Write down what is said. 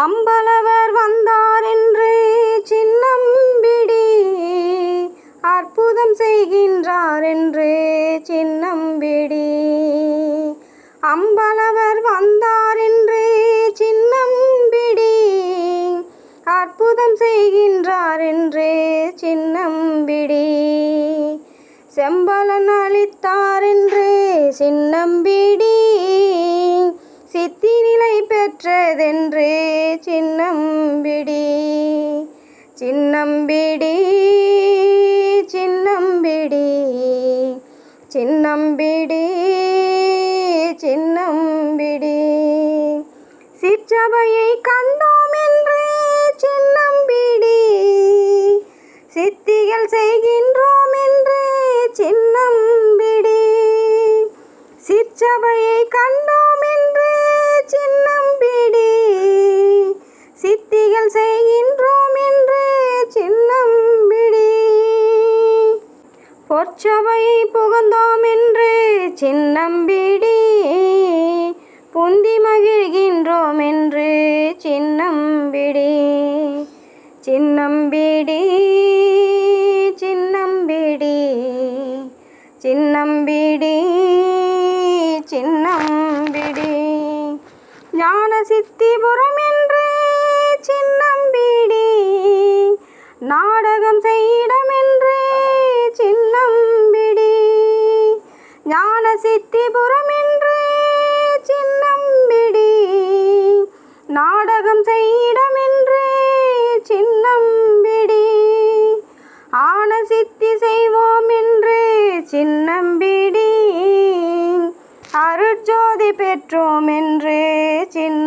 அம்பலவர் வந்தார் என்று சின்னம்பிடி அற்புதம் செய்கின்றார் என்று சின்னம்பிடி அம்பலவர் வந்தார் என்று சின்னம்பிடி அற்புதம் செய்கின்றார் என்று சின்னம்பிடி செம்பலன் அளித்தார் என்று சின்னம்பிடி சின்னம்பிடி சின்னம்பிடி சின்னம்பிடி சின்னம்பிடி சின்னம்பிடி சிற்றவையை கண்டோம் என்று சின்னம்பிடி சித்திகள் செய்கின்றோம் என்று சின்னம்பிடி சிற்றவையை கண்டோம் பொற்சபையை புகுந்தோம் என்று சின்னம்பிடி. புந்தி மகிழ்கின்றோம் என்று சின்னம்பிடி. சின்னம்பிடி சின்னம்பிடி. சின்னம்பிடி சின்னம்பிடி. ஞான சித்திபுரம் என்று சின்னம்பிடி. நாடகம் செய்யிடம் என்று ஞான சித்திபுரம் என்று சின்னம்பிடி நாடகம் செய்யிடம் என்று சின்னம்பிடி ஆன சித்தி செய்வோம் என்று சின்னம்பிடி அருட்ஜோதி பெற்றோம் என்று சின்ன